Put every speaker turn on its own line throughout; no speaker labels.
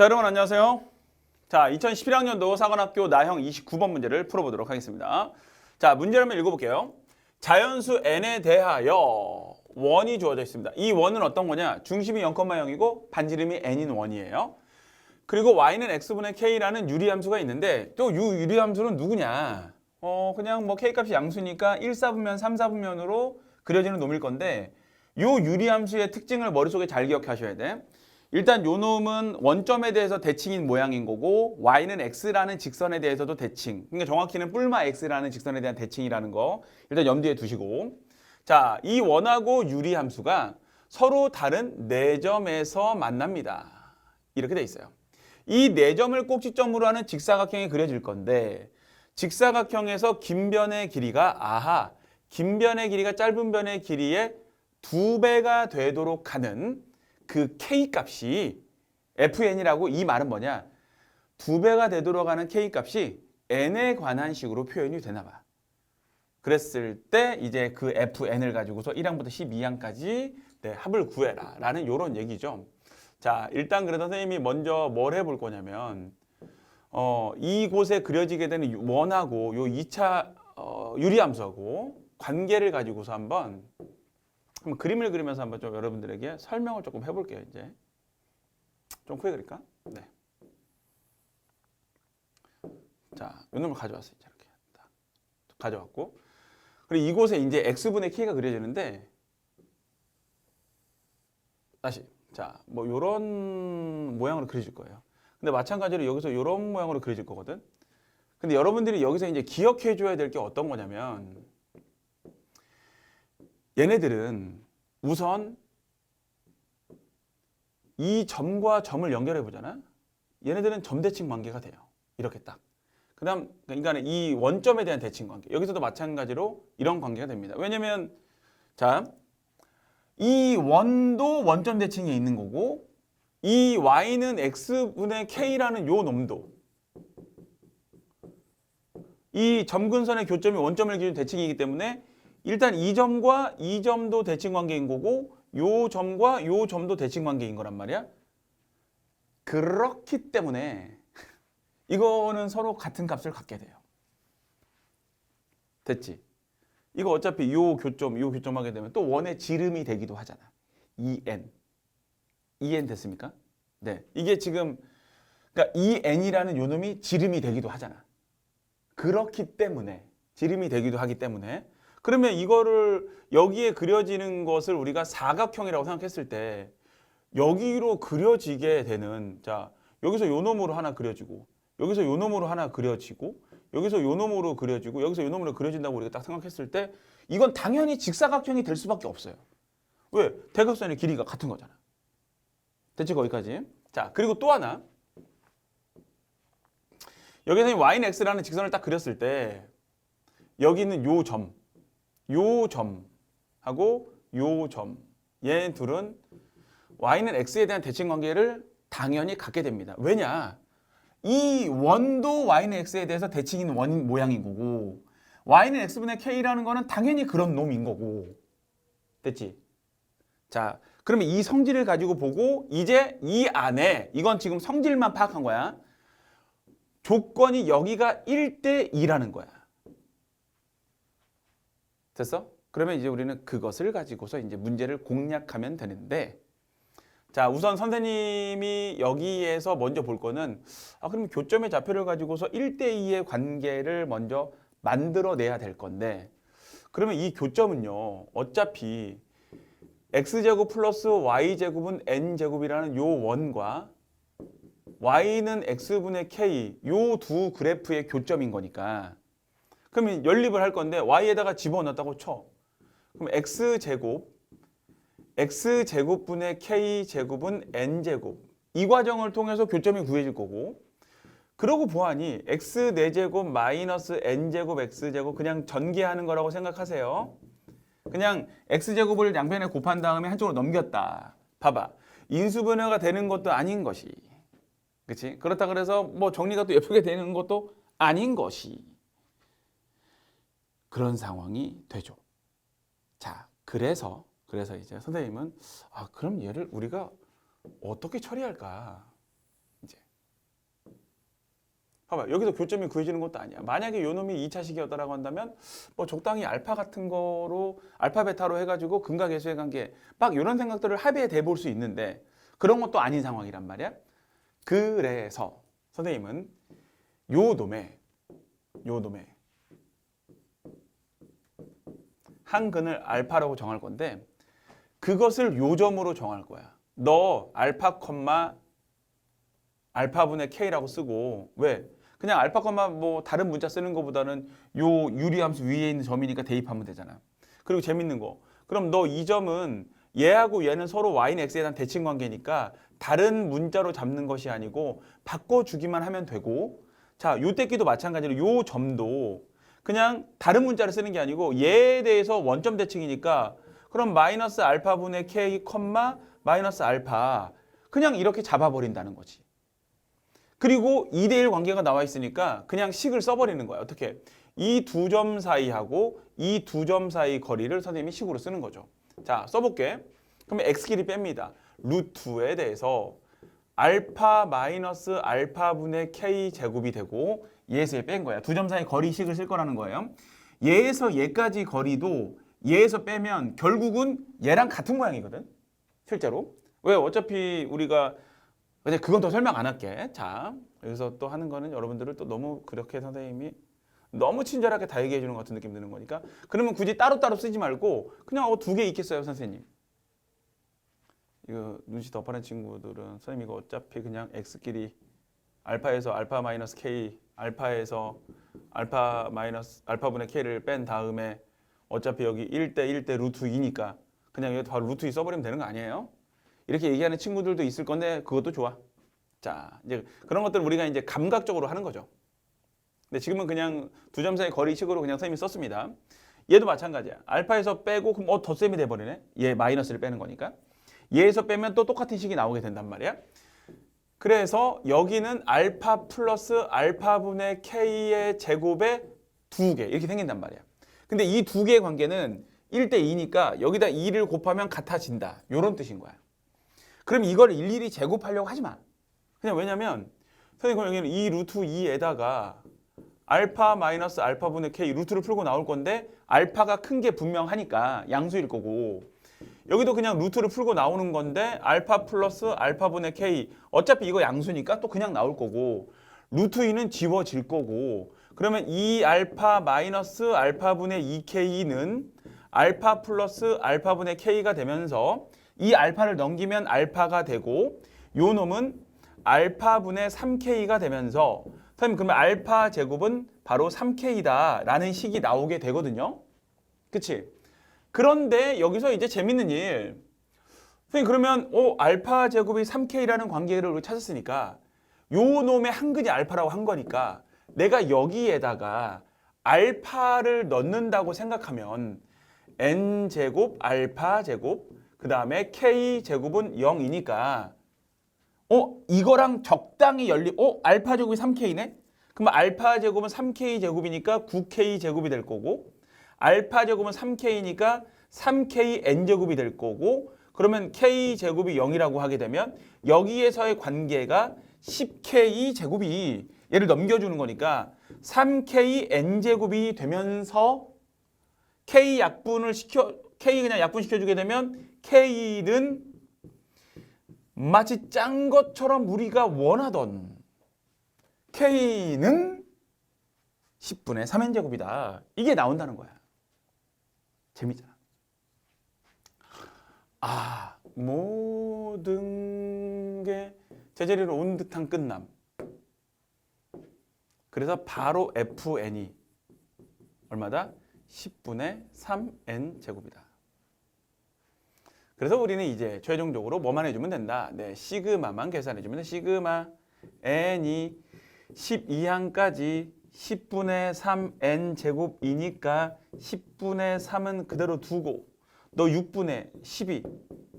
자, 여러분 안녕하세요. 자, 2011학년도 사관학교 나형 29번 문제를 풀어보도록 하겠습니다. 자, 문제를 한번 읽어볼게요. 자연수 n에 대하여 원이 주어져 있습니다. 이 원은 어떤 거냐? 중심이 0,0이고 반지름이 n인 원이에요. 그리고 y는 x분의 k라는 유리함수가 있는데 또 이 유리함수는 누구냐? 어, 그냥 뭐 k값이 양수니까 1, 4분면, 3, 4분면으로 그려지는 놈일 건데 이 유리함수의 특징을 머릿속에 잘 기억하셔야 돼. 일단 요 놈은 원점에 대해서 대칭인 모양인 거고 y는 x라는 직선에 대해서도 대칭. 그러니까 정확히는 뿔마 x라는 직선에 대한 대칭이라는 거 일단 염두에 두시고 자, 이 원하고 유리 함수가 서로 다른 네 점에서 만납니다. 이렇게 돼 있어요. 이 네 점을 꼭지점으로 하는 직사각형이 그려질 건데 직사각형에서 긴 변의 길이가 아하 긴 변의 길이가 짧은 변의 길이의 두 배가 되도록 하는 그 k 값이 fn이라고 이 말은 뭐냐 두 배가 되도록 하는 k 값이 n에 관한 식으로 표현이 되나 봐. 그랬을 때 이제 그 fn을 가지고서 1항부터 12항까지 네, 합을 구해라 라는 요런 얘기죠. 자, 일단 그래도 선생님이 먼저 뭘 해볼 거냐면 어, 이곳에 그려지게 되는 원하고 요 2차 어, 유리함수하고 관계를 가지고서 한번 한번 그림을 그리면서 한번 좀 여러분들에게 설명을 조금 해볼게요. 이제 좀 크게 그릴까? 네. 자, 요 놈을 가져왔어요. 이제 이렇게 딱 가져왔고 그리고 이곳에 이제 x분의 k가 그려지는데 다시 자, 뭐 요런 모양으로 그려질 거예요. 근데 마찬가지로 여기서 요런 모양으로 그려질 거거든. 근데 여러분들이 여기서 이제 기억해 줘야 될 게 어떤 거냐면 얘네들은 우선 이 점과 점을 연결해 보잖아. 얘네들은 점 대칭 관계가 돼요. 이렇게 딱. 그 다음 그러니까 이 원점에 대한 대칭 관계. 여기서도 마찬가지로 이런 관계가 됩니다. 왜냐면 자, 이 원도 원점 대칭에 있는 거고 이 y는 x분의 k라는 요 놈도 이 점근선의 교점이 원점을 기준 대칭이기 때문에 일단 이 점과 이 점도 대칭 관계인 거고 요 점과 요 점도 대칭 관계인 거란 말이야. 그렇기 때문에 이거는 서로 같은 값을 갖게 돼요. 됐지? 이거 어차피 요 교점, 요 교점 하게 되면 또 원의 지름이 되기도 하잖아. 2n. 2n 됐습니까? 네. 이게 지금 그러니까 2n이라는 요 놈이 지름이 되기도 하잖아. 그렇기 때문에 지름이 되기도 하기 때문에 그러면 이거를 여기에 그려지는 것을 우리가 사각형이라고 생각했을 때 여기로 그려지게 되는 자 여기서 요 놈으로 하나 그려지고 여기서 요 놈으로 하나 그려지고 여기서 요 놈으로 그려지고 여기서 요 놈으로 그려진다고 우리가 딱 생각했을 때 이건 당연히 직사각형이 될 수밖에 없어요. 왜? 대각선의 길이가 같은 거잖아. 됐지 거기까지? 자 그리고 또 하나 여기서 y는 x라는 직선을 딱 그렸을 때 여기 있는 요 점, 요 점하고 요 점, 얘 둘은 y는 x에 대한 대칭 관계를 당연히 갖게 됩니다. 왜냐? 이 원도 y는 x에 대해서 대칭인 원 모양인 거고 y는 x분의 k라는 거는 당연히 그런 놈인 거고 됐지? 자, 그러면 이 성질을 가지고 보고 이제 이 안에 이건 지금 성질만 파악한 거야. 조건이 여기가 1대 2라는 거야. 됐어? 그러면 이제 우리는 그것을 가지고서 이제 문제를 공략하면 되는데 자, 우선 선생님이 여기에서 먼저 볼 거는 아, 그럼 교점의 좌표를 가지고서 1대 2의 관계를 먼저 만들어내야 될 건데 그러면 이 교점은요. 어차피 x제곱 플러스 y제곱은 n제곱이라는 요 원과 y는 x분의 k 요 두 그래프의 교점인 거니까 그러면 연립을 할 건데 y에다가 집어넣었다고 쳐. 그럼 x제곱 x제곱분의 k제곱은 n제곱 이 과정을 통해서 교점이 구해질 거고 그러고 보아니 x 4제곱 마이너스 n제곱 x제곱 그냥 전개하는 거라고 생각하세요. 그냥 x제곱을 양변에 곱한 다음에 한쪽으로 넘겼다. 봐봐. 인수분해가 되는 것도 아닌 것이. 그치? 그렇다 그래서 뭐 정리가 또 예쁘게 되는 것도 아닌 것이. 그런 상황이 되죠. 자, 그래서, 그래서 이제 선생님은, 아, 그럼 얘를 우리가 어떻게 처리할까? 이제 봐봐 여기서 교점이 구해지는 것도 아니야. 만약에 요 놈이 2차식이었다라고 한다면 뭐 적당히 알파 같은 거로 알파 베타로 해가지고 근각계수의 관계 막 이런 생각들을 합의에 대볼 수 있는데 그런 것도 아닌 상황이란 말이야. 그래서 선생님은 요 놈의 요 놈의 한 근을 알파라고 정할 건데 그것을 요점으로 정할 거야. 너 알파 컴마 알파분의 k라고 쓰고 왜? 그냥 알파 컴마 뭐 다른 문자 쓰는 것보다는 요 유리함수 위에 있는 점이니까 대입하면 되잖아. 그리고 재밌는 거. 그럼 너 이 점은 얘하고 얘는 서로 y는 x에 대한 대칭 관계니까 다른 문자로 잡는 것이 아니고 바꿔주기만 하면 되고 자, 요 떼끼도 마찬가지로 요 점도 그냥 다른 문자를 쓰는 게 아니고 얘에 대해서 원점 대칭이니까 그럼 마이너스 알파분의 k 컴마 마이너스 알파 그냥 이렇게 잡아버린다는 거지. 그리고 2대1 관계가 나와 있으니까 그냥 식을 써버리는 거야. 어떻게? 이 두 점 사이하고 이 두 점 사이 거리를 선생님이 식으로 쓰는 거죠. 자, 써볼게. 그러면 x끼리 뺍니다. 루트에 대해서 알파 마이너스 알파분의 k 제곱이 되고 얘에서 뺀 거야. 두 점 사이 거리식을 쓸 거라는 거예요. 얘에서 얘까지 거리도 얘에서 빼면 결국은 얘랑 같은 모양이거든. 실제로. 왜? 어차피 우리가 근데 그건 더 설명 안 할게. 자, 여기서 또 하는 거는 여러분들을 또 너무 그렇게 선생님이 너무 친절하게 다 얘기해 주는 것 같은 느낌 드는 거니까 그러면 굳이 따로따로 쓰지 말고 그냥 어, 두 개 있겠어요, 선생님. 이거 눈치 더 빠른 친구들은 선생님 이거 어차피 그냥 x끼리 알파에서 알파 마이너스 k 알파에서 알파 마이너스 알파분의 k를 뺀 다음에 어차피 여기 1대 1대 루트 2니까 그냥 여기 바로 루트 2 써버리면 되는 거 아니에요? 이렇게 얘기하는 친구들도 있을 건데 그것도 좋아. 자, 이제 그런 것들 우리가 이제 감각적으로 하는 거죠. 근데 지금은 그냥 두 점 사이 거리식으로 그냥 선생님이 썼습니다. 얘도 마찬가지야. 알파에서 빼고 그럼 어 덧셈이 돼 버리네. 얘 마이너스를 빼는 거니까. 얘에서 빼면 또 똑같은 식이 나오게 된단 말이야. 그래서 여기는 알파 플러스 알파분의 k의 제곱의 두개 이렇게 생긴단 말이야. 근데 이 두 개의 관계는 1대 2니까 여기다 2를 곱하면 같아진다. 이런 뜻인 거야. 그럼 이걸 일일이 제곱하려고 하지 마. 그냥 왜냐면 선생님 그럼 여기는 이 루트 2에다가 알파 마이너스 알파분의 k 루트를 풀고 나올 건데 알파가 큰 게 분명하니까 양수일 거고 여기도 그냥 루트를 풀고 나오는 건데 알파 플러스 알파분의 k 어차피 이거 양수니까 또 그냥 나올 거고 루트 2는 지워질 거고 그러면 이 알파 마이너스 알파분의 2k는 알파 플러스 알파분의 k가 되면서 이 알파를 넘기면 알파가 되고 요 놈은 알파분의 3k가 되면서 선생님 그러면 알파 제곱은 바로 3k다 라는 식이 나오게 되거든요. 그치? 그런데 여기서 이제 재밌는 일. 선생님 그러면 어, 알파 제곱이 3k라는 관계를 우리 찾았으니까 요 놈의 한근이 알파라고 한 거니까 내가 여기에다가 알파를 넣는다고 생각하면 n 제곱 알파 제곱 그 다음에 k 제곱은 0이니까 어 이거랑 적당히 열리 어 알파 제곱이 3k네 그럼 알파 제곱은 3k 제곱이니까 9k 제곱이 될 거고 알파 제곱은 3k니까 3k n 제곱이 될 거고 그러면 k 제곱이 0이라고 하게 되면 여기에서의 관계가 10k 제곱이 얘를 넘겨주는 거니까 3k n 제곱이 되면서 k 약분을 시켜 k 그냥 약분 시켜 주게 되면 k는 마치 짠 것처럼 우리가 원하던 k는 10분의 3n 제곱이다. 이게 나온다는 거야. 재밌잖아. 아, 모든 게 제자리로 온 듯한 끝남. 그래서 바로 fn이 얼마다? 10분의 3n 제곱이다. 그래서 우리는 이제 최종적으로 뭐만 해주면 된다. 네, 시그마만 계산해주면 돼. 시그마 n이 12항까지 10분의 3n 제곱이니까 10분의 3은 그대로 두고 너 6분의 12,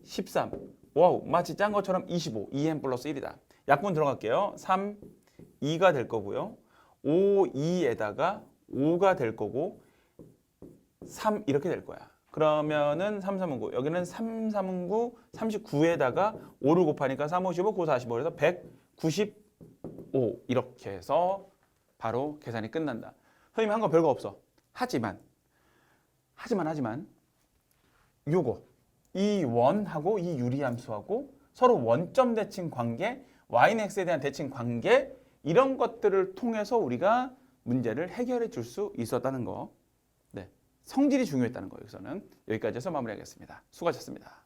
13 와우 마치 짠 것처럼 25 2n 플러스 1이다. 약분 들어갈게요. 3, 2가 될 거고요. 5, 2에다가 5가 될 거고 3 이렇게 될 거야. 그러면은 3, 3은 9. 여기는 3, 3은 9, 39에다가 5를 곱하니까 3, 55, 9, 45. 그래서 195 이렇게 해서 바로 계산이 끝난다. 선생님 한 거 별거 없어. 하지만 하지만 하지만 요거 이 원하고 이 유리함수하고 서로 원점 대칭 관계, y는 x에 대한 대칭 관계 이런 것들을 통해서 우리가 문제를 해결해 줄 수 있었다는 거. 네. 성질이 중요했다는 거 여기서는 여기까지 해서 마무리하겠습니다. 수고하셨습니다.